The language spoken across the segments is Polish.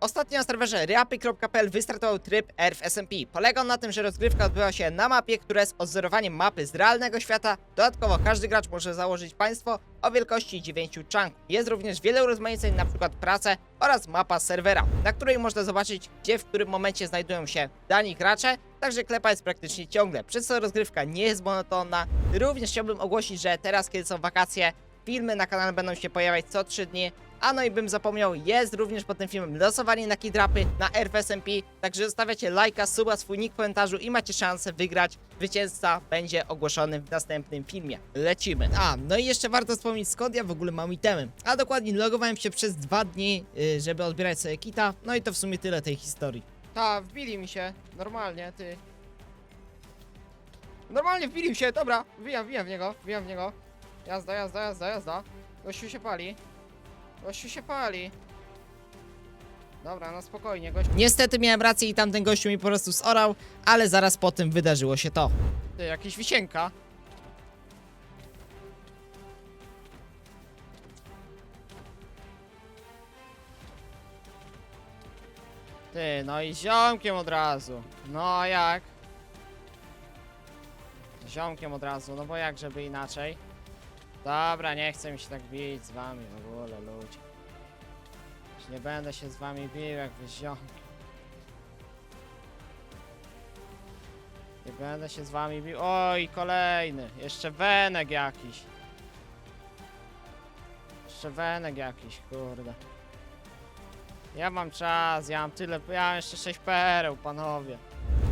Ostatnio na serwerze reapy.pl wystartował tryb ERF SMP. Polega on na tym, że rozgrywka odbywa się na mapie, która jest odzorowaniem mapy z realnego świata. Dodatkowo każdy gracz może założyć państwo o wielkości 9 czanków. Jest również wiele urozmaiceń, np. prace oraz mapa serwera, na której można zobaczyć, gdzie w którym momencie znajdują się dani gracze. Także klepa jest praktycznie ciągle, przez co rozgrywka nie jest monotonna. Również chciałbym ogłosić, że teraz, kiedy są wakacje, filmy na kanale będą się pojawiać co 3 dni. A no i bym zapomniał, jest również pod tym filmem losowanie na kidrapy na RFSMP, także zostawiacie lajka, suba, swój nick w komentarzu i macie szansę wygrać. Zwycięzca będzie ogłoszony w następnym filmie. Lecimy. A, no i jeszcze warto wspomnieć skąd ja w ogóle mam itemy. A dokładnie logowałem się przez dwa dni, yy, żeby odbierać sobie kita, no i to w sumie tyle tej historii. Ta, wbili mi się, normalnie, ty. Normalnie wbili mi się, dobra, wbijam, wbijam w niego, wbijam w niego. Jazda, jazda, jazda, jazda. Gościu się pali. Gościu się pali. Dobra, no spokojnie, gościu. Niestety miałem rację i tamten gościu mi po prostu zorał, ale zaraz po tym wydarzyło się to. Ty, jakieś wisienka. Ty, no i ziomkiem od razu. No a jak? Ziomkiem od razu, no bo jak żeby inaczej? Dobra, nie chcę mi się tak bić z wami w ogóle, ludzie. Już Nie będę się z wami bił jak wy ziomki. Nie będę się z wami bił. Oj, kolejny. Jeszcze wenek jakiś. Jeszcze wenek jakiś, kurde. Ja mam czas, ja mam tyle, ja mam jeszcze 6 pereł, panowie.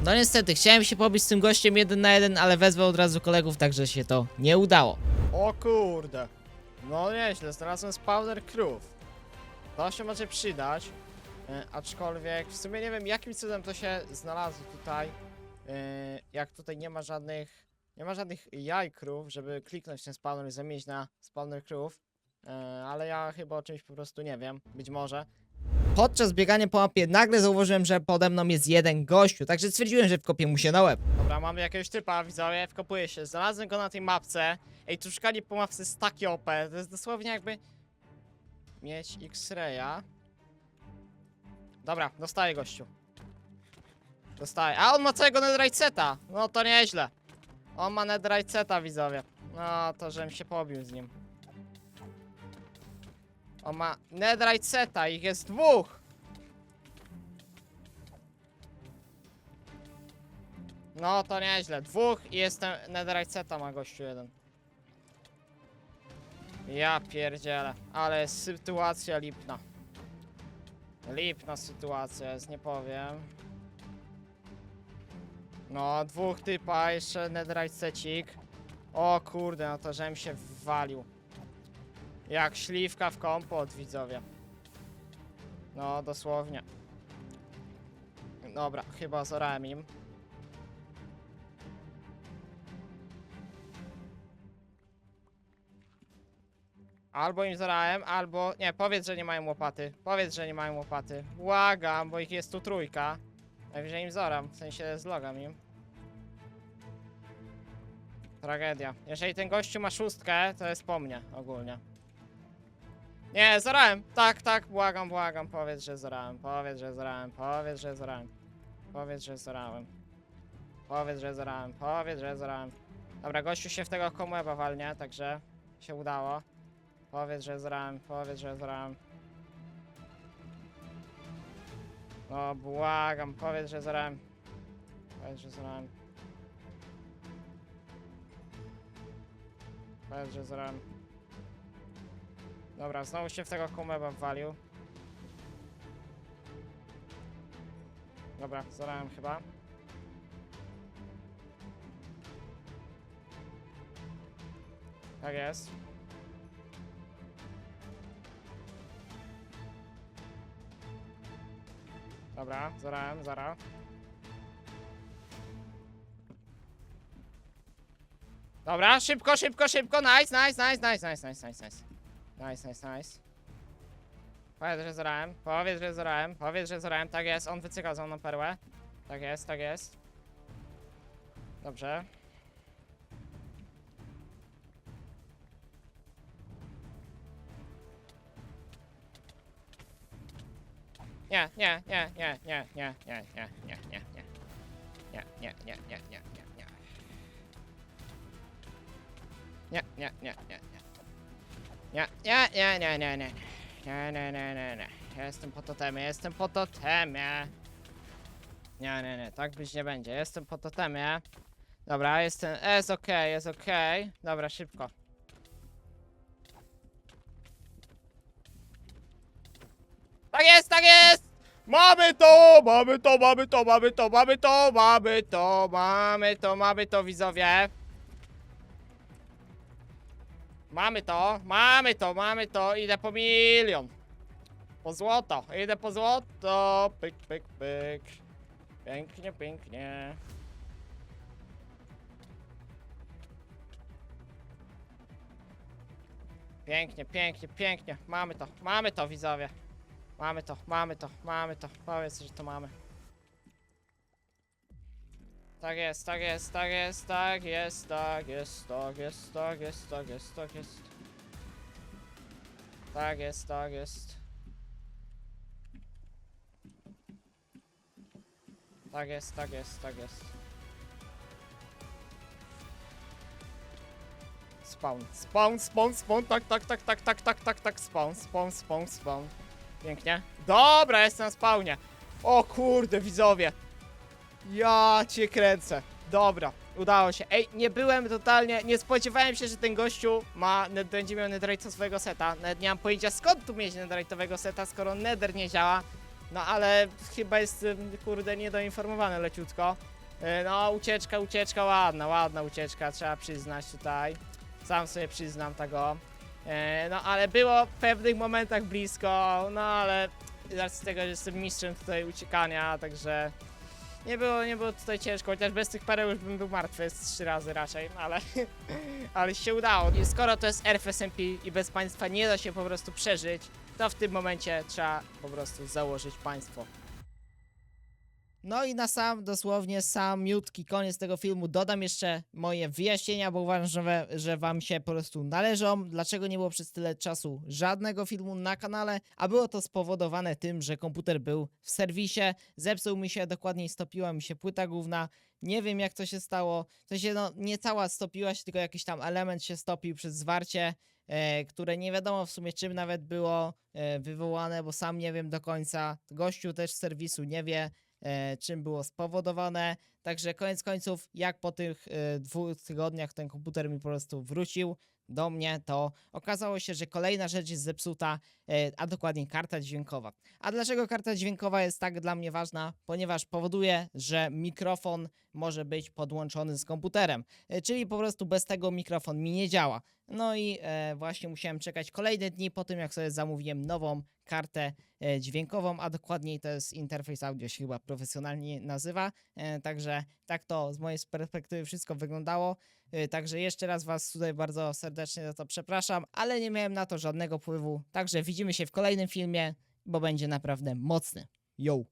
No niestety, chciałem się pobić z tym gościem jeden na jeden, ale wezwał od razu kolegów, także się to nie udało. O kurde. No nieźle, znalazłem spawner krów. To się może przydać. E, aczkolwiek w sumie nie wiem jakim cudem to się znalazło tutaj. E, jak tutaj nie ma żadnych. Nie ma żadnych jaj krów, żeby kliknąć ten spawner i zamienić na spawner krów. E, ale ja chyba o czymś po prostu nie wiem. Być może. Podczas biegania po mapie nagle zauważyłem, że pode mną jest jeden gościu, także stwierdziłem, że wkopię mu się na łeb. Dobra, mamy jakiegoś typa, widzowie, wkopuję się. Znalazłem go na tej mapce. Ej, tu szukanie po mapce jest takie OP. To jest dosłownie jakby mieć X-raya. Dobra, dostaję gościu. Dostaję. A on ma całego netherite. No to nieźle. On ma netherite widzowie. No to żebym się pobił z nim. On ma netherite seta, ich jest dwóch. No to nieźle. Dwóch i jestem netherite seta ma gościu jeden. Ja pierdzielę, ale sytuacja lipna. Lipna sytuacja jest, nie powiem. No, dwóch typa, jeszcze netherite secik. O kurde, no to żem się wwalił. Jak śliwka w kompot, widzowie. No, dosłownie. Dobra, chyba zorałem im. Albo im zorałem, albo... Nie, powiedz, że nie mają łopaty. Powiedz, że nie mają łopaty. Błagam, bo ich jest tu trójka. Najwyżej im zoram, w sensie zlogam im. Tragedia. Jeżeli ten gościu ma szóstkę, to jest po mnie ogólnie. Nie, zorałem. Tak, tak, błagam, błagam. Powiedz, że zorałem. Powiedz, że zorałem. Powiedz, że zorałem. Powiedz, że zorałem. Powiedz, że zorałem. Powiedz, że zorałem. Dobra, gościu się w tego komłeba walnie, także się udało. Powiedz, że zorałem. Powiedz, że zorałem. No, błagam. Powiedz, że zorałem. Powiedz, że zorałem. Powiedz, że zorałem. Dobra, znowu się w tego kumeba walił. Dobra, zorałem chyba. Tak jest. Dobra, zorałem, zara. Dobra, szybko, szybko, szybko, nice, nice, nice, nice, nice, nice, nice, nice. Nice, nice. Powiedz, że zorałem, powiedz, że zorałem, powiedz, że zorałem, tak jest, on wycykał za mną perłę. Tak jest, tak jest. Dobrze. nie, nie, nie, nie, nie, nie, nie, nie, nie, nie, nie. Nie, nie, nie, nie, nie, nie, nie. Nie, nie, nie, nie, nie. Nie, nie, nie, nie, nie, nie. Nie, nie, nie, nie, nie. Ja Jestem po totemie, jestem po totemie. Nie, nie, nie, tak być nie będzie. Jestem po totemie. Dobra, jestem, jest okej, jest okej. Dobra, szybko. Tak jest, tak jest! Mamy to, mamy to, mamy to, mamy to, mamy to, mamy to, mamy to, mamy to, widzowie. Mamy to, mamy to, mamy to, idę po milion. Po złoto, idę po złoto, pyk, pyk, pyk. Pięknie, pięknie. Pięknie, pięknie, pięknie. Mamy to, mamy to, widzowie. Mamy to, mamy to, mamy to. Powiedz, że to mamy. Tak jest, tak jest, tak jest, tak jest, tak jest, tak jest, tak jest, tak jest, tak jest. Tak jest, tak jest. Tak jest, tak jest, tak jest. Spawn, spawn, spawn, spawn, tak, tak, tak, tak, tak, tak, tak, tak, spawn, spawn, spawn, spawn. Pięknie. Dobra, jestem na spawnie. O kurde, widzowie. Ja cię kręcę. Dobra, udało się. Ej, nie byłem totalnie, nie spodziewałem się, że ten gościu ma, będzie miał netherite'a swojego seta. Nawet nie mam pojęcia skąd tu mieć netherite'owego seta, skoro nether nie działa. No ale chyba jest, ym, kurde, niedoinformowany leciutko. Yy, No, ucieczka, ucieczka, ładna, ładna ucieczka, trzeba przyznać tutaj. Sam sobie przyznam tego. E, No ale było w pewnych momentach blisko, no ale z tego, że jestem mistrzem tutaj uciekania, także nie było, nie było tutaj ciężko, chociaż bez tych pereł już bym był martwy z trzy razy raczej, no ale, ale się udało. I skoro to jest RFSMP i bez państwa nie da się po prostu przeżyć, to w tym momencie trzeba po prostu założyć państwo. No i na sam, dosłownie sam miutki koniec tego filmu dodam jeszcze moje wyjaśnienia, bo uważam, że, że wam się po prostu należą. Dlaczego nie było przez tyle czasu żadnego filmu na kanale? A było to spowodowane tym, że komputer był w serwisie, zepsuł mi się, dokładniej stopiła mi się płyta główna. Nie wiem jak to się stało. W sensie no nie cała stopiła się, tylko jakiś tam element się stopił przez zwarcie, e, które nie wiadomo w sumie czym nawet było e, wywołane, bo sam nie wiem do końca. Gościu też z serwisu nie wie czym było spowodowane. Także koniec końców, jak po tych e, dwóch tygodniach ten komputer mi po prostu wrócił do mnie, to okazało się, że kolejna rzecz jest zepsuta, e, a dokładniej karta dźwiękowa. A dlaczego karta dźwiękowa jest tak dla mnie ważna? Ponieważ powoduje, że mikrofon może być podłączony z komputerem, e, czyli po prostu bez tego mikrofon mi nie działa. No i e, właśnie musiałem czekać kolejne dni po tym, jak sobie zamówiłem nową kartę e, dźwiękową, a dokładniej to jest interfejs audio się chyba profesjonalnie nazywa. E, Także tak to z mojej perspektywy wszystko wyglądało. E, Także jeszcze raz Was tutaj bardzo serdecznie za to przepraszam, ale nie miałem na to żadnego wpływu. Także widzimy się w kolejnym filmie, bo będzie naprawdę mocny. Yo!